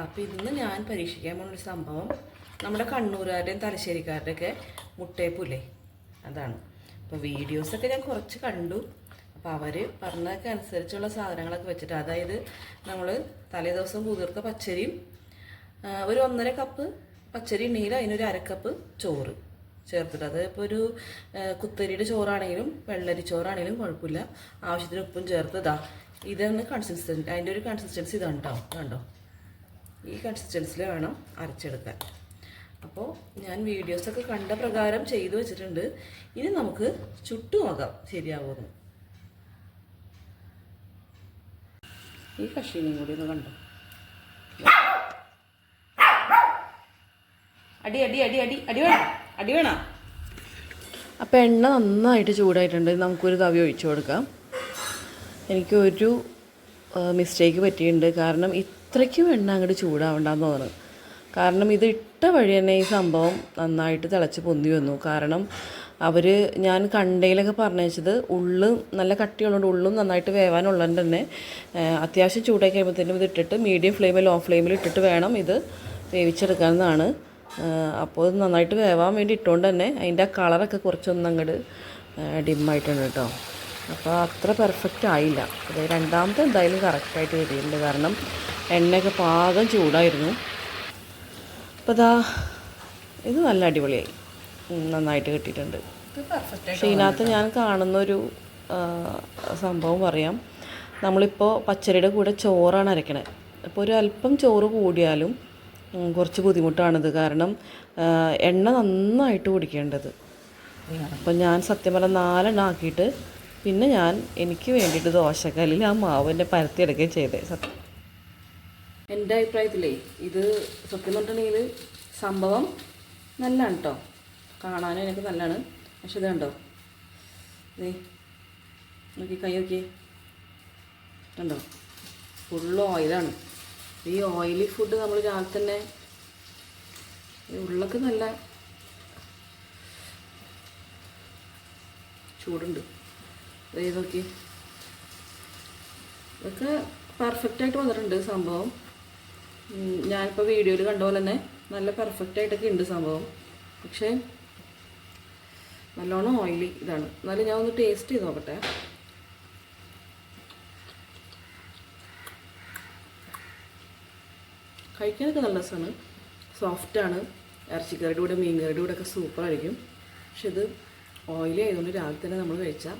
അപ്പോൾ ഇന്ന് ഞാൻ പരീക്ഷിക്കാൻ പോകുന്ന ഒരു സംഭവം നമ്മുടെ കണ്ണൂരുകാരുടെയും തലശ്ശേരിക്കാരുടെയൊക്കെ മുട്ടയപ്പില്ലേ? അതാണ്. അപ്പോൾ വീഡിയോസൊക്കെ ഞാൻ കുറച്ച് കണ്ടു. അപ്പോൾ അവർ പറഞ്ഞതൊക്കെ അനുസരിച്ചുള്ള സാധനങ്ങളൊക്കെ വെച്ചിട്ട് അതായത് നമ്മൾ തലേദിവസം കുതിർത്ത പച്ചരിയും ഒരു ഒന്നര കപ്പ് പച്ചരി ഉണ്ടെങ്കിൽ അതിനൊരു അരക്കപ്പ് ചോറ് ചേർത്തിട്ട്. അത് ഇപ്പോൾ ഒരു കുത്തരിയുടെ ചോറാണെങ്കിലും വെള്ളരി ചോറാണെങ്കിലും കുഴപ്പമില്ല. ആവശ്യത്തിന് ഉപ്പും ചേർത്ത്. ഇതാ ഇതാണ് കൺസിസ്റ്റൻസി അതിന്റെ ഒരു കൺസിസ്റ്റൻസി ഇതാണ് കേട്ടോ കണ്ടോ? ഈ കൺസിസ്റ്റൻസിൽ വേണം അരച്ചെടുക്കാൻ. അപ്പോൾ ഞാൻ വീഡിയോസൊക്കെ കണ്ട പ്രകാരം ചെയ്തു വെച്ചിട്ടുണ്ട്. ഇനി നമുക്ക് ചുട്ടു നോക്കാം ശരിയാവുമെന്ന്. ഈ കഷീനും കൂടി ഒന്ന് കണ്ടു? അടി അടി അടി അടി അടി വേണം അടി വേണം. അപ്പോൾ എണ്ണ നന്നായിട്ട് ചൂടായിട്ടുണ്ട്. നമുക്കൊരു തവി ഒഴിച്ചു കൊടുക്കാം. എനിക്കൊരു മിസ്റ്റേക്ക് പറ്റിയിട്ടുണ്ട്. കാരണം ഇത്രയ്ക്കും എണ്ണ അങ്ങോട്ട് ചൂടാവണ്ടെന്ന് തോന്നുന്നു കാരണം ഇത് ഇട്ട വഴി തന്നെ ഈ സംഭവം നന്നായിട്ട് തിളച്ച് പൊന്തി വന്നു. കാരണം അവർ ഞാൻ കണ്ടയിലൊക്കെ പറഞ്ഞു വെച്ചത് ഉള്ളു നല്ല കട്ടിയുള്ളതുകൊണ്ട് ഉള്ളും നന്നായിട്ട് വേവാനുള്ളത് തന്നെ അത്യാവശ്യം ചൂടാക്കി കഴിയുമ്പോഴത്തേനും ഇത് ഇട്ടിട്ട് മീഡിയം ഫ്ലെയിമിൽ ലോ ഫ്ലെയിമിൽ ഇട്ടിട്ട് വേണം ഇത് വേവിച്ചെടുക്കാമെന്നാണ് അപ്പോൾ നന്നായിട്ട് വേവാൻ വേണ്ടി ഇട്ടുകൊണ്ട് തന്നെ അതിന്റെ ആ കളറൊക്കെ കുറച്ചൊന്നും അങ്ങോട്ട് ഡിമ്മായിട്ടുണ്ട് കേട്ടോ. അപ്പോൾ അത്ര പെർഫെക്റ്റ് ആയില്ല. അത് രണ്ടാമത്തെ എന്തായാലും കറക്റ്റായിട്ട് കിട്ടിയിട്ടുണ്ട്. കാരണം എണ്ണയൊക്കെ പാകം ചൂടായിരുന്നു. അപ്പോൾ അതാ ഇത് നല്ല അടിപൊളിയായി. നന്നായിട്ട് കിട്ടിയിട്ടുണ്ട്. പക്ഷേ ഇതിനകത്ത് ഞാൻ കാണുന്നൊരു സംഭവം പറയാം. നമ്മളിപ്പോൾ പച്ചരിയുടെ കൂടെ ചോറാണ് അരക്കണത് അപ്പോൾ ഒരു അല്പം ചോറ് കൂടിയാലും കുറച്ച് ബുദ്ധിമുട്ടാണിത്. കാരണം എണ്ണ നന്നായിട്ട് കുടിക്കേണ്ടത്. അപ്പം ഞാൻ സത്യം പറഞ്ഞാൽ നാലെണ്ണം ആക്കിയിട്ട് പിന്നെ ഞാൻ എനിക്ക് വേണ്ടിയിട്ട് ദോശക്കല്ലിൽ ആ മാവ് എന്നെ പരത്തിയെടുക്കുകയും ചെയ്തേ. സത്യം എന്റെ അഭിപ്രായത്തിലേ ഇത് സത്യം പറഞ്ഞിട്ടുണ്ടെങ്കിൽ സംഭവം നല്ലതാണ് കേട്ടോ കാണാനും എനിക്ക് നല്ലതാണ്. പക്ഷെ ഇത് കണ്ടോ? ദേ നോക്കി കൈ നോക്കിയേ കണ്ടോ? ഫുൾ ഓയിലാണ്. ഈ ഓയിലി ഫുഡ് നമ്മൾ രാവിലെ തന്നെ ഉള്ളൊക്കെ നല്ല ചൂടുണ്ട്. ദേ നോക്കി. ഇതൊക്കെ പെർഫെക്റ്റ് ആയിട്ട് വന്നിട്ടുണ്ട് സംഭവം. ഞാനിപ്പോൾ വീഡിയോയിൽ കണ്ട പോലെ തന്നെ നല്ല പെർഫെക്റ്റ് ആയിട്ടൊക്കെ ഉണ്ട് സംഭവം. പക്ഷേ നല്ലോണം ഓയിലി ഇതാണ്. എന്നാലും ഞാൻ ഒന്ന് ടേസ്റ്റ് ചെയ്ത് നോക്കട്ടെ. കഴിക്കാനൊക്കെ നല്ല രസമാണ് സോഫ്റ്റാണ് ഇറച്ചിക്കറിയുടെ കൂടെ മീൻ കറിയുടെ കൂടെ ഒക്കെ സൂപ്പറായിരിക്കും പക്ഷെ ഇത് ഓയിലി ആയതുകൊണ്ട് രാവിലെ തന്നെ നമ്മൾ കഴിച്ചാൽ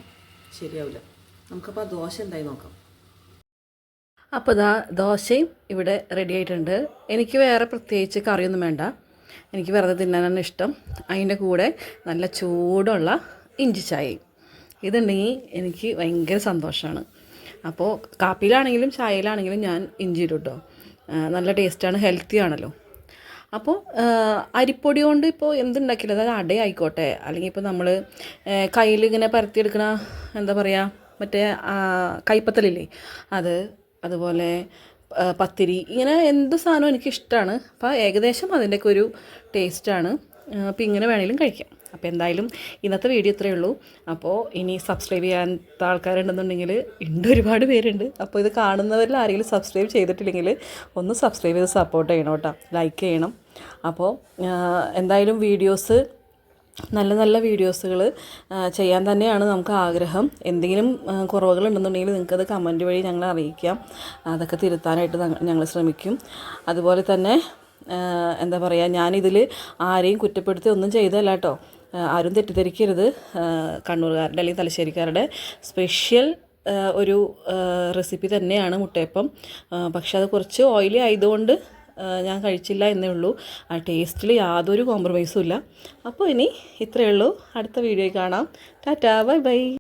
ശരിയാവില്ല. നമുക്കപ്പോൾ ആ ദോശ എന്തായി നോക്കാം. അപ്പോൾ ഇതാ ദോശയും ഇവിടെ റെഡി ആയിട്ടുണ്ട്. എനിക്ക് വേറെ പ്രത്യേകിച്ച് കറിയൊന്നും വേണ്ട. എനിക്ക് വെറുതെ തിന്നാനാണ് ഇഷ്ടം. അതിന്റെ കൂടെ നല്ല ചൂടുള്ള ഇഞ്ചി ചായയും. ഇതുണ്ടെങ്കിൽ എനിക്ക് ഭയങ്കര സന്തോഷമാണ് അപ്പോൾ കാപ്പിയിലാണെങ്കിലും ചായയിലാണെങ്കിലും ഞാൻ ഇഞ്ചി ഇടും കേട്ടോ നല്ല ടേസ്റ്റാണ് ഹെൽത്തി ആണല്ലോ. അപ്പോൾ അരിപ്പൊടി കൊണ്ട് ഇപ്പോൾ എന്തുണ്ടാക്കില്ല അതായത് അടയായിക്കോട്ടെ. അല്ലെങ്കിൽ ഇപ്പോൾ നമ്മൾ കയ്യിൽ ഇങ്ങനെ പരത്തിയെടുക്കണ എന്താ പറയുക മറ്റേ കൈപ്പത്തലില്ലേ? അത് അതുപോലെ പത്തിരി. ഇങ്ങനെ എന്ത് സാധനവും എനിക്കിഷ്ടമാണ് അപ്പോൾ ഏകദേശം അതിന്റെയൊക്കെ ഒരു ടേസ്റ്റാണ് അപ്പോൾ ഇങ്ങനെ വേണമെങ്കിലും കഴിക്കാം. അപ്പോൾ എന്തായാലും ഇന്നത്തെ വീഡിയോ ഇത്രയേ ഉള്ളൂ. അപ്പോൾ ഇനി സബ്സ്ക്രൈബ് ചെയ്യാത്ത ആൾക്കാരുണ്ടെന്നുണ്ടെങ്കിൽ ഉണ്ട് ഒരുപാട് പേരുണ്ട്. അപ്പോൾ ഇത് കാണുന്നവരിൽ ആരെങ്കിലും സബ്സ്ക്രൈബ് ചെയ്തിട്ടില്ലെങ്കിൽ ഒന്ന് സബ്സ്ക്രൈബ് ചെയ്ത് സപ്പോർട്ട് ചെയ്യണം കേട്ടോ. ലൈക്ക് ചെയ്യണം. അപ്പോൾ എന്തായാലും വീഡിയോസ് നല്ല നല്ല വീഡിയോസുകൾ ചെയ്യാൻ തന്നെയാണ് നമുക്ക് ആഗ്രഹം. എന്തെങ്കിലും കുറവുകൾ ഉണ്ടെന്നുണ്ടെങ്കിൽ നിങ്ങൾക്കത് കമന്റ് വഴി ഞങ്ങളെ അറിയിക്കാം. അതൊക്കെ തിരുത്താനായിട്ട് ഞങ്ങൾ ശ്രമിക്കും. അതുപോലെ തന്നെ എന്താ പറയുക ഞാനിതിൽ ആരെയും കുറ്റപ്പെടുത്തി ഒന്നും ചെയ്തല്ല കേട്ടോ. ആരും തെറ്റിദ്ധരിക്കരുത്. കണ്ണൂർകാരുടെ അല്ലെങ്കിൽ തലശ്ശേരിക്കാരുടെ സ്പെഷ്യൽ ഒരു റെസിപ്പി തന്നെയാണ് മുട്ടയപ്പം. പക്ഷെ അത് കുറച്ച് ഓയിലി ആയതുകൊണ്ട് ഞാൻ കഴിച്ചില്ല എന്നേ ഉള്ളൂ. ആ ടേസ്റ്റിൽ യാതൊരു കോംപ്രമൈസും ഇല്ല. അപ്പോൾ ഇനി ഇത്രയേ ഉള്ളൂ. അടുത്ത വീഡിയോയിൽ കാണാം. Tata bye bye.